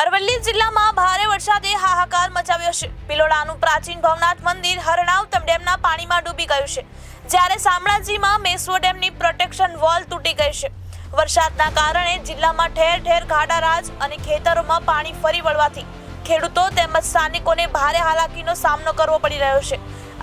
અરવલ્લી જિલ્લામાં ભારે વરસાદે હાહાકાર મચાવ્યો છે. પિલોડાનું પ્રાચીન ભવનાથ મંદિર હરણાવ ડેમના પાણીમાં ડૂબી ગયું છે. જ્યારે શામળાજીમાં મેસવો ડેમની પ્રોટેક્શન વોલ તૂટી ગઈ છે. વરસાદના કારણે જિલ્લામાં ઠેર ઠેર ખાડારાજ અને ખેતરોમાં પાણી ફરી વળવાથી ખેડૂતો તેમજ સ્થાનિકોને ભારે હાલાકીનો સામનો કરવો પડી રહ્યો છે.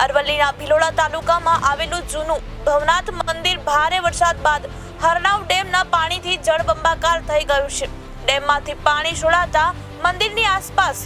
અરવલ્લીના ભિલોડા તાલુકામાં આવેલું જૂનું ભવનાથ મંદિર ભારે વરસાદ બાદ હરણાવ ડેમના પાણીથી જળબંબાકાર થઈ ગયું છે. ડેમમાંથી પાણી છોડાતા મંદિરની આસપાસ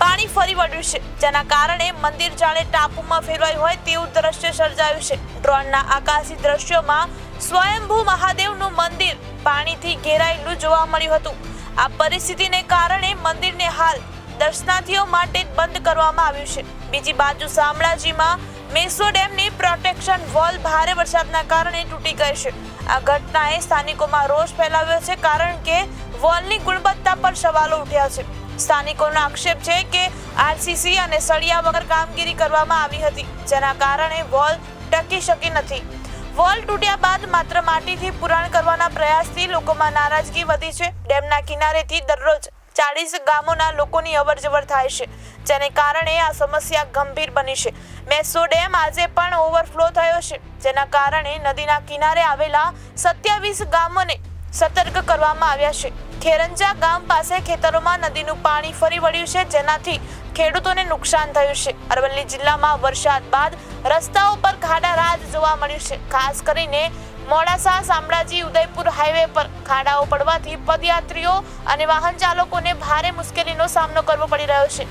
પાણી ફરી વળ્યું છે. જેના કારણે મંદિર જાણે ટાપુમાં ફેરવાયું હોય તેવું દ્રશ્ય સર્જાયું છે. ડ્રોનના આકાશી દ્રશ્યોમાં સ્વયંભૂ મહાદેવનું મંદિર પાણીથી ઘેરાયેલું જોવા મળ્યું હતું. આ પરિસ્થિતિને કારણે મંદિરને હાલ દર્શનાર્થીઓ માટે બંધ કરવામાં આવ્યું છે. બીજી બાજુ શામળાજીમાં મેસો ડેમની પ્રોટેક્શન વોલ ભારે વરસાદના કારણે તૂટી ગઈ છે. આ ઘટનાએ સ્થાનિકોમાં રોષ ફેલાવ્યો છે કારણ કે વોલની ગુણવત્તા પર સવાલો ઉઠ્યા છે. સ્થાનિકોનો આક્ષેપ છે કે આરસીસી અને સળિયા વગર કામગીરી કરવામાં આવી હતી, જેના કારણે વોલ ટકી શકી નથી. વોલ તૂટ્યા બાદ માત્ર માટીથી પુરાણ કરવાના પ્રયાસથી લોકોમાં નારાજગી વધી છે. ડેમના કિનારેથી દરરોજ ચાળીસ ગામોના લોકોની અવરજવર થાય છે, જેને કારણે આ સમસ્યા ગંભીર બની છે. મેસો ડેમ આજે પણ ઓવરફ્લો થયો છે, જેના કારણે નદીના કિનારે આવેલા સત્યાવીસ ગામોને સતર્ક કરવામાં આવ્યા છે. ખેરંજા ગામ પાસે ખેતરોમાં નદીનું પાણી ફરી વળ્યું છે, જેનાથી ખેડૂતોને નુકસાન થયું છે. અરવલ્લી જિલ્લામાં વરસાદ બાદ રસ્તાઓ પર ખાડા રાજ જોવા મળ્યું છે. ખાસ કરીને મોડાસા શામળાજી ઉદયપુર હાઈવે પર ખાડાઓ પડવાથી પદયાત્રીઓ અને વાહન ચાલકોને ભારે મુશ્કેલીનો સામનો કરવો પડી રહ્યો છે.